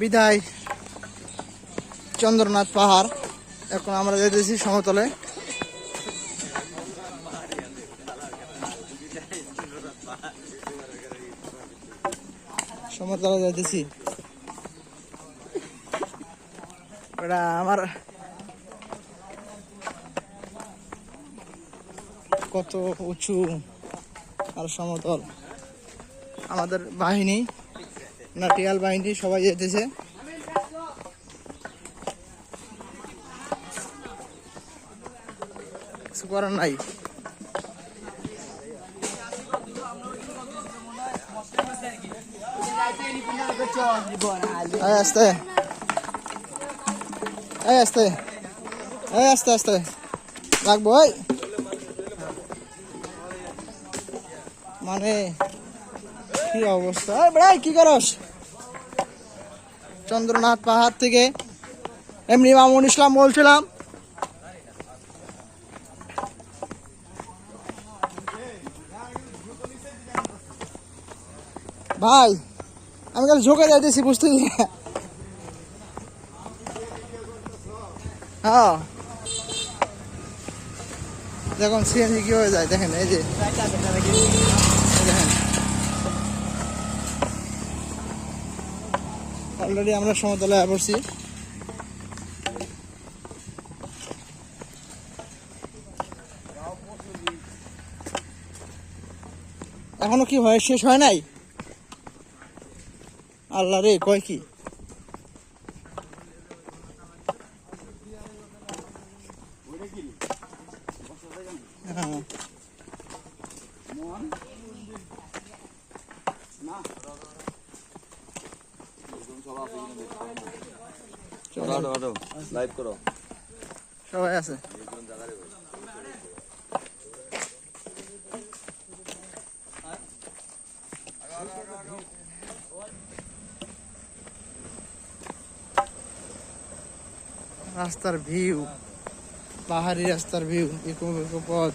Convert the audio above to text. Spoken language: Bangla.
বিদায়। চন্দ্রনাথ পাহাড়। এখন আমরা যেতেছি সমতলে। সমতলে যেতেছি। আমার কত উঁচু আর সমতল। আমাদের বাহিনী নাটিয়াল বাহিনী সবাই যেতেছে আস্তে। আস্তে। আস্তে মানে কি অবস্থা? কি করস? চন্দ্রনাথ পাহাড় থেকে এমনি মামুন ইসলাম বলছিলাম। ভাই, আমি কাল ঝোঁকে যাইতেছি, বুঝতে হ্যাঁ। দেখুন সিএনজি কি হয়ে যায়, দেখেন, এই যে এই দেখেন অলরেডি আমরা সমতলে পড়ছি এখনও কি হয়? শেষ হয় নাই? আল্লাহ রে, কয় কি? হ্যাঁ। চলো, লাইভ করো সবাই আছে রাস্তার ভিউ পাহাড়ি রাস্তার ভিউ ইকো ইকো পথ